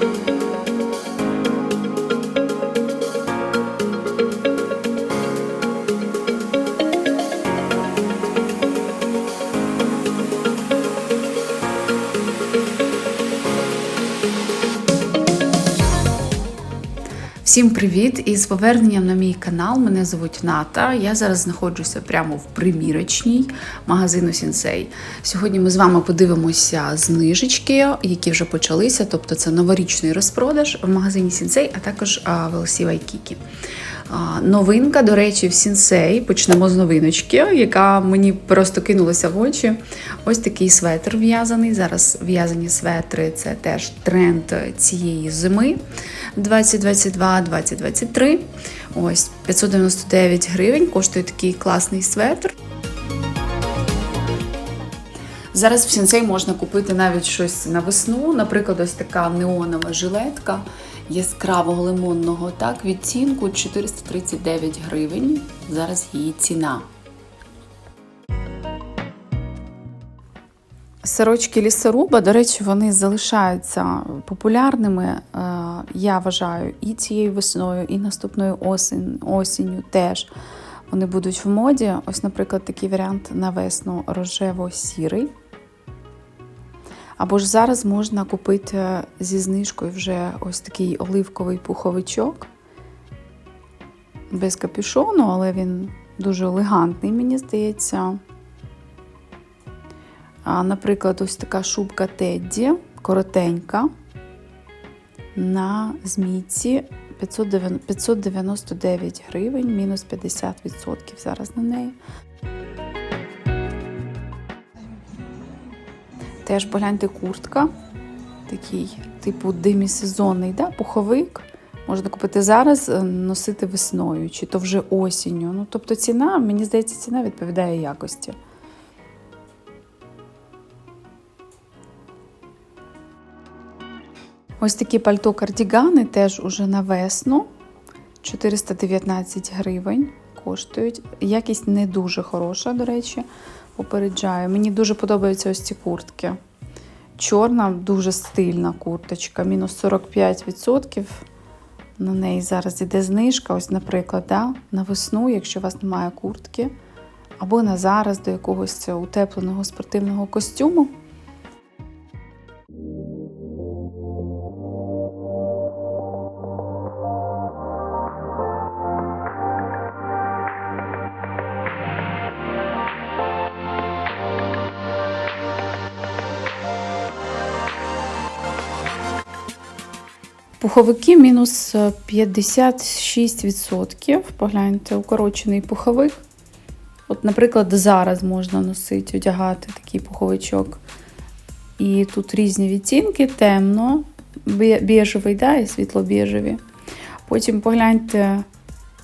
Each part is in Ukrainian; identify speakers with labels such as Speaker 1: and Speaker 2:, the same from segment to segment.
Speaker 1: Thank you. Всім привіт! І з поверненням на мій канал. Мене звуть Ната. Я зараз знаходжуся прямо в примірочній магазину Сінсей. Сьогодні ми з вами подивимося знижечки, які вже почалися. Тобто це новорічний розпродаж в магазині Сінсей, а також в LC Waikiki. Новинка, до речі, в Сінсей. Почнемо з новиночки, яка мені просто кинулася в очі. Ось такий светр в'язаний. Зараз в'язані светри це теж тренд цієї зими 2022-2023. Ось 599 гривень коштує такий класний светр. Зараз в Сінсей можна купити навіть щось на весну, наприклад, ось така неонова жилетка яскравого лимонного так, відтінку 439 гривень. Зараз її ціна. Сорочки лісоруба, до речі, вони залишаються популярними, е, я вважаю, і цією весною, і наступною осінню теж вони будуть в моді. Ось, наприклад, такий варіант на весну рожево-сірий. Або ж зараз можна купити зі знижкою вже ось такий оливковий пуховичок без капюшону, але він дуже елегантний, мені здається. Наприклад, ось така шубка Тедді, коротенька, на змійці 599 гривень, мінус 50% зараз на неї. Теж погляньте куртка, такий, типу, демісезонний, да? пуховик. Можна купити зараз, е, носити весною, чи то вже осінню. Ну, тобто ціна, мені здається, ціна відповідає якості. Ось такі пальто-кардігани теж уже на весну. 419 гривень коштують. Якість не дуже хороша, до речі, попереджаю. Мені дуже подобаються ось ці куртки. Чорна, дуже стильна курточка, мінус 45%. На неї зараз іде знижка. Ось, наприклад, да, на весну, якщо у вас немає куртки, або на зараз до якогось утепленого спортивного костюму. Пуховики мінус 56%. Погляньте, укорочений пуховик. От, наприклад, зараз можна носити, одягати такий пуховичок. І тут різні відтінки, темно, біжевий, да, і світло-біжеві. Потім погляньте,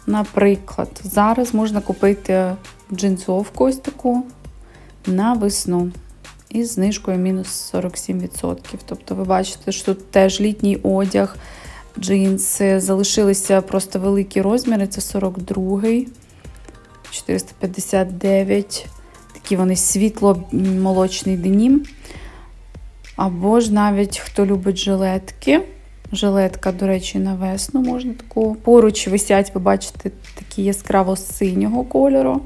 Speaker 1: наприклад, зараз можна купити джинсовку ось таку на весну із знижкою мінус 47%. Тобто, ви бачите, що тут теж літній одяг, джинси, залишилися просто великі розміри. Це 42-й, 459. Такі вони світло-молочний денім. Або ж навіть хто любить жилетки. Жилетка, до речі, на весну можна таку. Поруч висять, ви бачите, такі яскраво-синього кольору.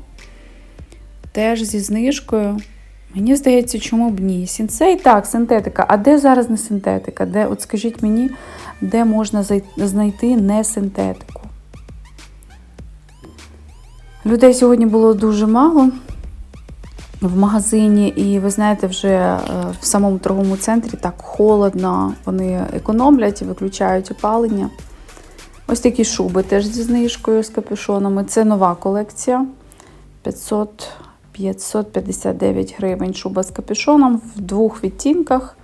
Speaker 1: Теж зі знижкою. Мені здається, чому б ні? Сінсей так, синтетика. А де зараз не синтетика? Де, От скажіть мені, де можна знайти не синтетику? Людей сьогодні було дуже мало в магазині, і ви знаєте, вже в самому торговому центрі так холодно, вони економлять і виключають опалення. Ось такі шуби теж зі знижкою з капюшонами. Це нова колекція. 500 559 гривень шуба з капюшоном в двох відтінках.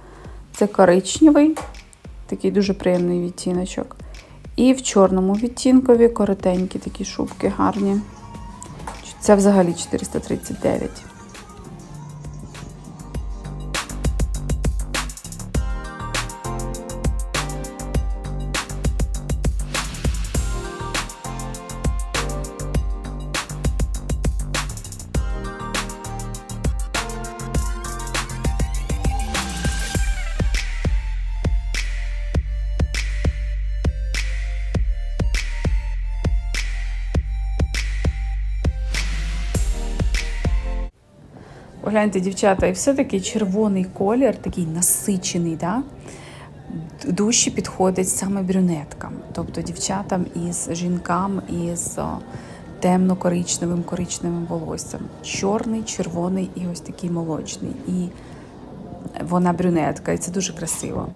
Speaker 1: Це коричневий, такий дуже приємний відтіночок. І в чорному відтінкові коротенькі такі шубки гарні. Це взагалі 439. Погляньте, дівчата, і все-таки червоний колір, такий насичений, да? дужче підходить саме брюнеткам, тобто дівчатам із жінкам із темно-коричневим коричневим волоссям. Чорний, червоний і ось такий молочний. І вона брюнетка, і це дуже красиво.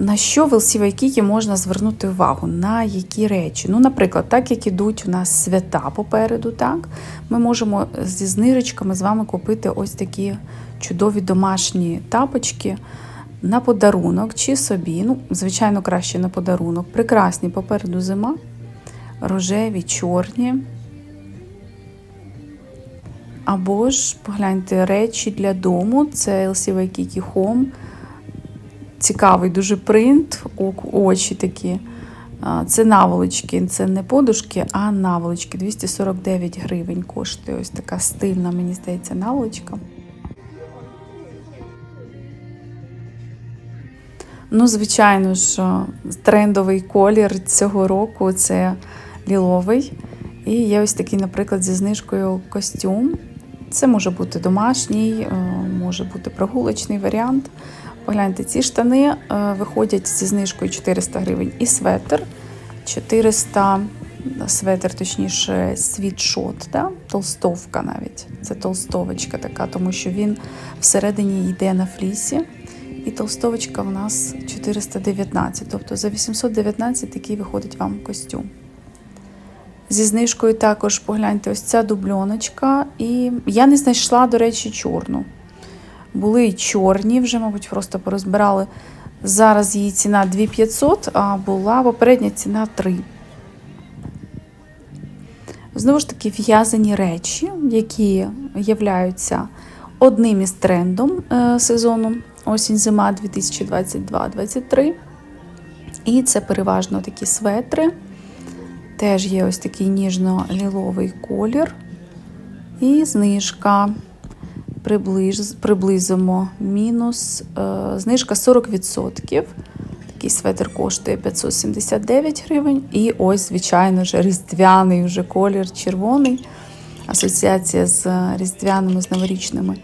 Speaker 1: На що в LC можна звернути увагу? На які речі? Ну, наприклад, так як ідуть у нас свята попереду, так ми можемо зі знижечками з вами купити ось такі чудові домашні тапочки на подарунок чи собі. Ну, звичайно, краще на подарунок. Прекрасні попереду зима, рожеві, чорні. Або ж погляньте речі для дому. Це LC Waikiki Home цікавий дуже принт, очі такі. Це наволочки, це не подушки, а наволочки. 249 гривень коштує ось така стильна, мені здається, наволочка. Ну, звичайно ж, трендовий колір цього року це ліловий. І є ось такий, наприклад, зі знижкою костюм. Це може бути домашній, е, може бути прогулочний варіант. Погляньте, ці штани е, виходять зі знижкою 400 гривень і светр 400 светр, точніше, світшот, да? толстовка навіть. Це толстовочка така, тому що він всередині йде на флісі. І толстовочка у нас 419. Тобто за 819 такий виходить вам костюм. Зі знижкою також погляньте, ось ця дубльоночка. І я не знайшла, до речі, чорну. Були й чорні, вже, мабуть, просто порозбирали. Зараз її ціна 2500, а була попередня ціна 3. Знову ж таки, в'язані речі, які являються одним із трендом е, сезону осінь-зима 2022-2023. І це переважно такі светри. Теж є ось такий ніжно-ліловий колір. І знижка. Приближ, приблизимо мінус. Е, знижка 40%. Такий светр коштує 579 гривень. І ось, звичайно ж, різдвяний вже колір червоний. Асоціація з різдвяними, з новорічними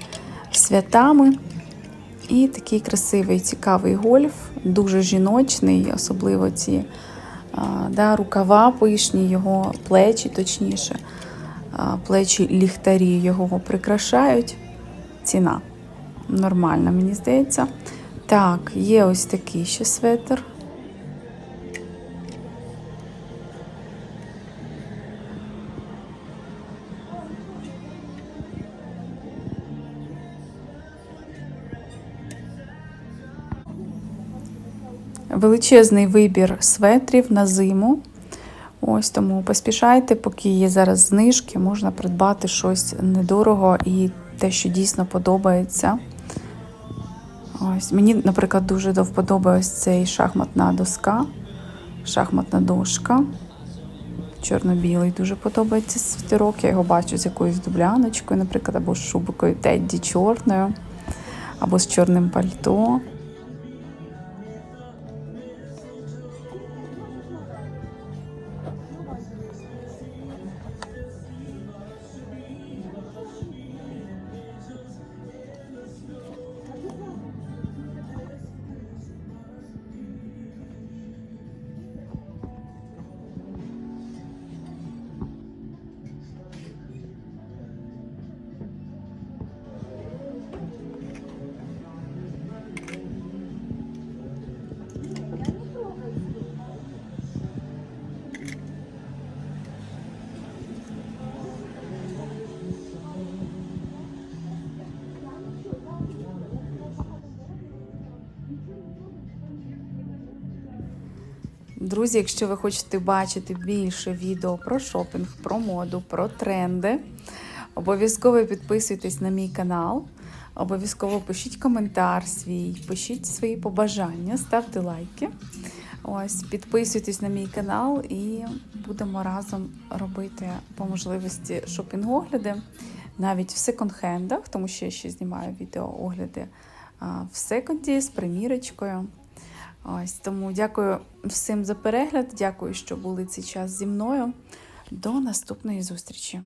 Speaker 1: святами. І такий красивий, цікавий гольф, дуже жіночний, особливо ці а, да, рукава пишні, його плечі, точніше, а, плечі ліхтарі його прикрашають. Ціна нормальна, мені здається. Так, є ось такий ще светр. Величезний вибір светрів на зиму. Ось тому поспішайте, поки є зараз знижки, можна придбати щось недорого і те, що дійсно подобається. Ось Мені, наприклад, дуже до ось цей шахматна доска, шахматна дошка. Чорно-білий дуже подобається світерок. Я його бачу з якоюсь дубляночкою, наприклад, або з шубкою Тедді чорною, або з чорним пальто. Друзі, якщо ви хочете бачити більше відео про шопінг, про моду, про тренди, обов'язково підписуйтесь на мій канал. Обов'язково пишіть коментар свій, пишіть свої побажання, ставте лайки. Ось, підписуйтесь на мій канал і будемо разом робити по можливості шопінг-огляди, навіть в секонд-хендах, тому що я ще знімаю відео-огляди в секонді з примірочкою. Ось тому дякую всім за перегляд. Дякую, що були цей час зі мною. До наступної зустрічі.